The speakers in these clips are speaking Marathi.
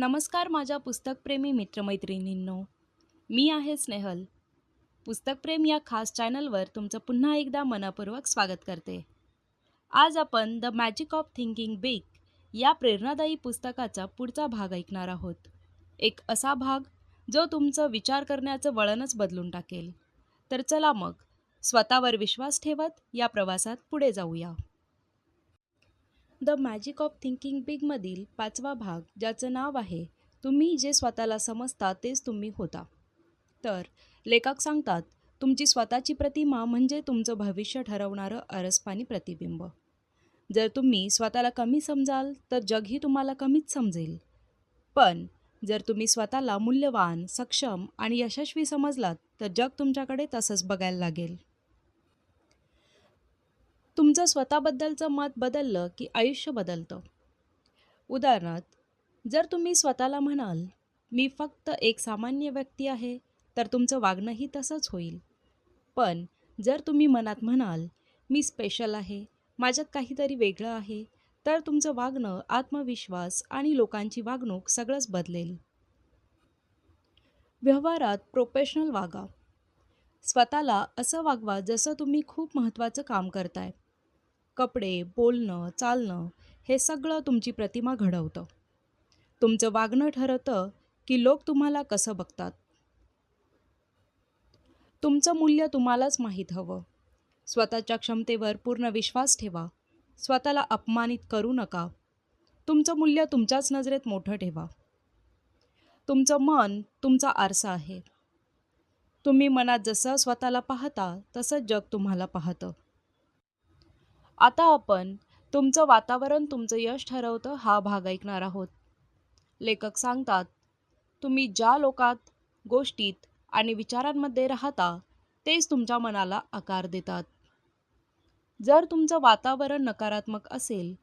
नमस्कार माझ्या पुस्तकप्रेमी मित्रमैत्रिणींनो. मी आहे स्नेहल. पुस्तकप्रेम या खास चॅनलवर तुमचं पुन्हा एकदा मनपूर्वक स्वागत करते. आज आपण the magic of thinking big या प्रेरणादायी पुस्तकाचा पुढचा भाग ऐकणार आहोत. एक असा भाग जो तुमचं विचार करण्याचं वळणच बदलून टाकेल. तर चला मग स्वतःवर विश्वास ठेवत या प्रवासात पुढे जाऊया. द मॅजिक ऑफ थिंकिंग बिगमधील पाचवा भाग ज्याचं नाव आहे तुम्ही जे स्वतःला समजता तेच तुम्ही होता. तर लेखक सांगतात तुमची स्वतःची प्रतिमा म्हणजे तुमचं भविष्य ठरवणारं अरसपानी प्रतिबिंब. जर तुम्ही स्वतःला कमी समजाल तर जगही तुम्हाला कमीच समजेल. पण जर तुम्ही स्वतःला मूल्यवान सक्षम आणि यशस्वी समजलात तर जग तुमच्याकडे तसंच बघायला लागेल. तुमचं स्वतःबद्दलचं मत बदललं की आयुष्य बदलतं? उदाहरणार्थ जर तुम्ही स्वतःला म्हणाल मी फक्त एक सामान्य व्यक्ती आहे तर तुमचं वागणंही तसंच होईल. पण जर तुम्ही मनात म्हणाल मी स्पेशल आहे माझ्यात काहीतरी वेगळं आहे तर तुमचं वागणं आत्मविश्वास आणि लोकांची वागणूक सगळंच बदलेल. व्यवहारात प्रोफेशनल वागा. स्वतःला असं वागवा जसं तुम्ही खूप महत्त्वाचं काम करताय. कपडे बोलणं चालणं हे सगळं तुमची प्रतिमा घडवतं. तुमचं वागणं ठरवतं की लोक तुम्हाला कसं बघतात. तुमचं मूल्य तुम्हालाच माहीत हवं. स्वतःच्या क्षमतेवर पूर्ण विश्वास ठेवा. स्वतःला अपमानित करू नका. तुमचं मूल्य तुमच्याच नजरेत मोठं ठेवा. तुमचं मन तुमचा आरसा आहे. तुम्ही मनात जसं स्वतःला पाहता तसंच जग तुम्हाला पाहतं. आता आपण तुमचं वातावरण तुमचं यश ठरवतं हा भाग ऐकणार आहोत. लेखक सांगतात तुम्ही ज्या लोकात गोष्टीत आणि विचारांमध्ये राहता तेच तुमच्या मनाला आकार देतात. जर तुमचं वातावरण नकारात्मक असेल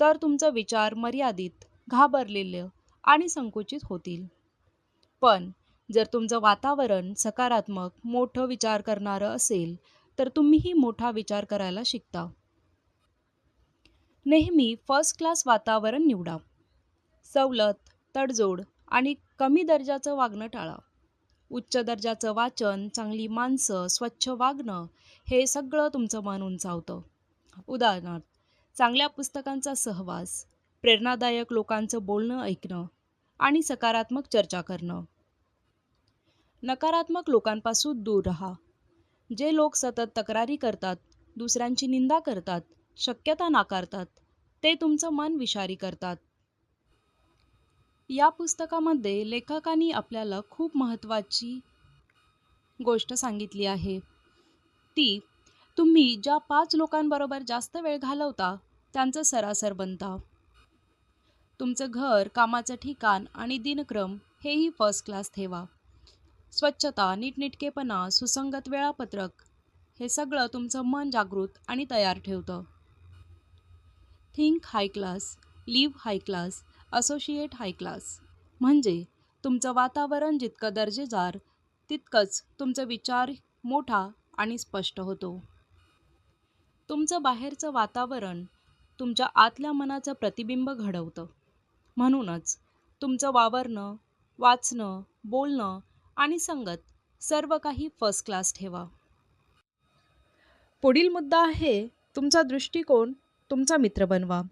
तर तुमचं विचार मर्यादित घाबरलेलं आणि संकुचित होतील. पण जर तुमचं वातावरण सकारात्मक मोठं विचार करणारं असेल तर तुम्हीही मोठा विचार करायला शिकता. नेहमी फर्स्ट क्लास वातावरण निवडा सवलत तडजोड आणि कमी दर्जाचं वागणं टाळा उच्च दर्जाचं वाचन चांगली माणसं स्वच्छ वागणं हे सगळं तुमचं मन उंचावतं. उदाहरणार्थ चांगल्या पुस्तकांचा सहवास प्रेरणादायक लोकांचं बोलणं ऐकणं आणि सकारात्मक चर्चा करणं. नकारात्मक लोकांपासून दूर राहा. जे लोक सतत तक्रारी करतात दुसऱ्यांची निंदा करतात शक्यता नाकारतात. ते तुमचं मन विषारी करतात. या पुस्तकामध्ये लेखकांनी आपल्याला खूप महत्त्वाची गोष्ट सांगितली आहे. ती तुम्ही ज्या पाच लोकांबरोबर जास्त वेळ घालवता त्यांचं सरासर बनता. तुमचं घर कामाचं ठिकाण आणि दिनक्रम हेही फर्स्ट क्लास ठेवा. स्वच्छता नीटनेटकेपणा सुसंगत वेळापत्रक हे सगळं तुमचं मन जागृत आणि तयार ठेवतं. Think high class live high class associate high class. म्हणजे तुमचं वातावरण जितकं दर्जेदार तितकंच तुमचा विचार मोठा आणि स्पष्ट होतो. तुमचं बाहेरचं वातावरण तुमच्या आतल्या मनाचं प्रतिबिंब घडवतं. म्हणूनच तुमचं वावरणं वाचणं बोलणं आणि संगत सर्व काही फर्स्ट क्लास ठेवा. पुढील मुद्दा आहे तुमचा दृष्टिकोन तुमचा मित्र बनवा.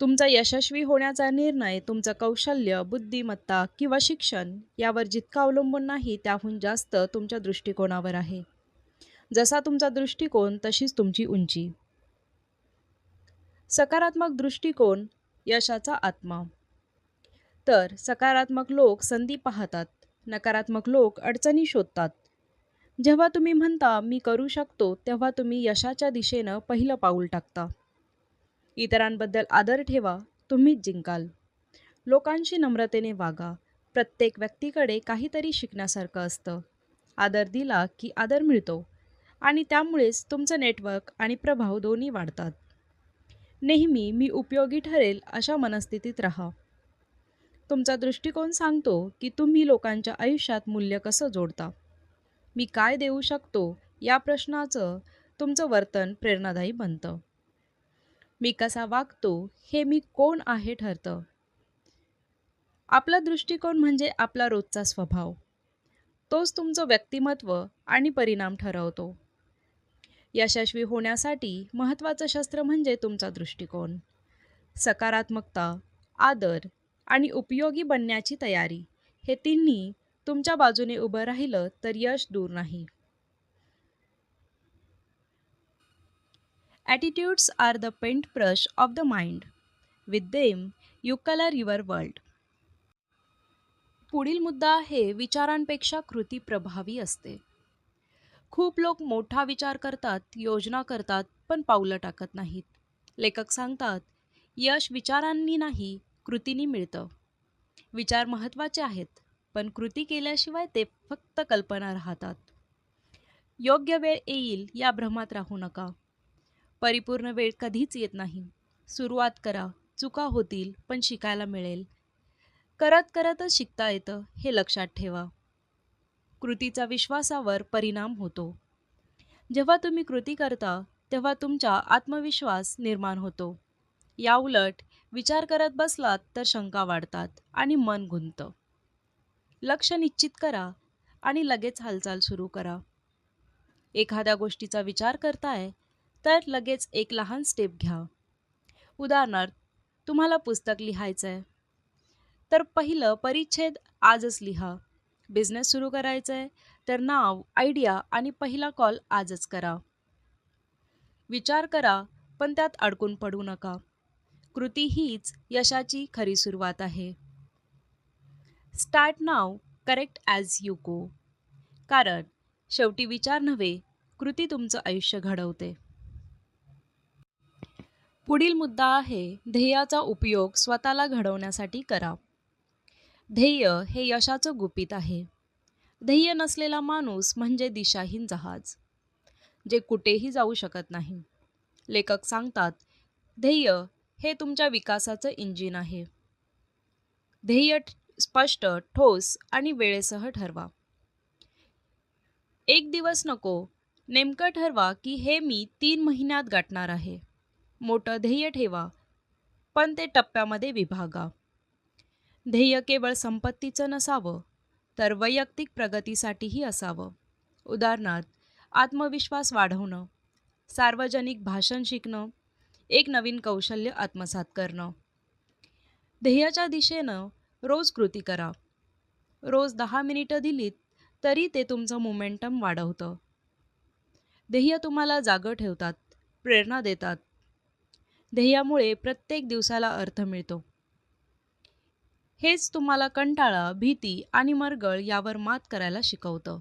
तुमचा यशस्वी होण्याचा निर्णय तुमचं कौशल्य बुद्धिमत्ता किंवा शिक्षण यावर जितका अवलंबून नाही त्याहून जास्त तुमच्या दृष्टिकोनावर आहे. जसा तुमचा दृष्टिकोन तशीच तुमची उंची. सकारात्मक दृष्टिकोन यशाचा आत्मा. तर सकारात्मक लोक संधी पाहतात नकारात्मक लोक अडचणी शोधतात. जेव्हा तुम्ही म्हणता मी करू शकतो तेव्हा तुम्ही यशाच्या दिशेनं पहिलं पाऊल टाकता. इतरांबद्दल आदर ठेवा तुम्हीच जिंकाल. लोकांशी नम्रतेने वागा. प्रत्येक व्यक्तीकडे काहीतरी शिकण्यासारखं असतं. आदर दिला की आदर मिळतो. आणि त्यामुळेच तुमचं नेटवर्क आणि प्रभाव दोन्ही वाढतात. नेहमी मी उपयोगी ठरेल अशा मनस्थितीत राहा. तुमचा दृष्टिकोन सांगतो की तुम्ही लोकांच्या आयुष्यात मूल्य कसं जोडता. मी काय देऊ शकतो या प्रश्नाचं तुमचं वर्तन प्रेरणादायी बनतं. मी कसा वागतो हे मी कोण आहे ठरतं. आपला दृष्टिकोन म्हणजे आपला रोजचा स्वभाव. तोच तुमचं व्यक्तिमत्व आणि परिणाम ठरवतो. यशस्वी होण्यासाठी महत्त्वाचं शस्त्र म्हणजे तुमचा दृष्टिकोन. सकारात्मकता आदर आणि उपयोगी बनण्याची तयारी हे तिन्ही तुमच्या बाजूने उभं राहिलं तर यश दूर नाही. Attitudes are the paint brush of the mind with them you colour your world पुढील मुद्दा आहे विचारांपेक्षा कृती प्रभावी असते. खूप लोक मोठा विचार करतात योजना करतात पण पावलं टाकत नाहीत. लेखक सांगतात यश विचारांनी नाही कृतीनी मिळतं. विचार महत्त्वाचे आहेत. पण कृती केल्याशिवाय ते फक्त कल्पना राहतात. योग्य वेळ येईल या भ्रमात राहू नका. परिपूर्ण वेळ कधीच येत नाही. सुरुवात करा. चुका होतील पण शिकायला मिळेल. करत करतच शिकता येतं हे लक्षात ठेवा. कृतीचा विश्वासावर परिणाम होतो. जेव्हा तुम्ही कृती करता तेव्हा तुमचा आत्मविश्वास निर्माण होतो. याउलट विचार करत बसलात तर शंका वाढतात आणि मन गुंतं लक्ष निश्चित करा आणि लगेच हालचाल सुरू करा. एखाद्या गोष्टीचा विचार करताय तर लगेच एक लहान स्टेप घ्या. उदाहरणार्थ तुम्हाला पुस्तक लिहायचं आहे तर पहिलं परिच्छेद आजच लिहा. बिझनेस सुरू करायचं आहे तर नाव आयडिया आणि पहिला कॉल आजच करा. विचार करा पण त्यात अडकून पडू नका. कृती हीच यशाची खरी सुरुवात आहे. Start now correct as you go. कारण शेवटी विचार नव्हे कृती तुमचं आयुष्य घडवते. पुढील मुद्दा आहे ध्येयाचा उपयोग स्वतःला घडवण्यासाठी करा. ध्येय हे यशाचं गुपित आहे. ध्येय नसलेला माणूस म्हणजे दिशाहीन जहाज जे कुठेही जाऊ शकत नाही. लेखक सांगतात ध्येय हे तुमच्या विकासाचं इंजिन आहे. ध्येय स्पष्ट ठोस आणि वेळेसह ठरवा. एक दिवस नको. नेमकं ठरवा की हे मी तीन महिन्यात गाठणार आहे. मोठं ध्येय ठेवा पण ते टप्प्यामध्ये विभागा. ध्येय केवळ संपत्तीचं नसावं तर वैयक्तिक प्रगतीसाठीही असावं. उदाहरणार्थ आत्मविश्वास वाढवणं सार्वजनिक भाषण शिकणं एक नवीन कौशल्य आत्मसात करणं. ध्येयाच्या दिशेनं रोज कृती करा. रोज दहा मिनिटं दिलीत तरी ते तुमचं मोमेंटम वाढवतं. ध्येय तुम्हाला जागं ठेवतात प्रेरणा देतात. ध्येयामुळे प्रत्येक दिवसाला अर्थ मिळतो. हेच तुम्हाला कंटाळा भीती आणि मरगळ यावर मात करायला शिकवतं.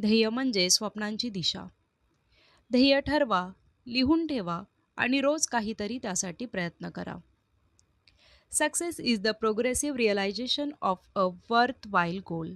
ध्येय म्हणजे स्वप्नांची दिशा. ध्येय ठरवा लिहून ठेवा आणि रोज काहीतरी त्यासाठी प्रयत्न करा. Success is the progressive realization of a worthwhile goal.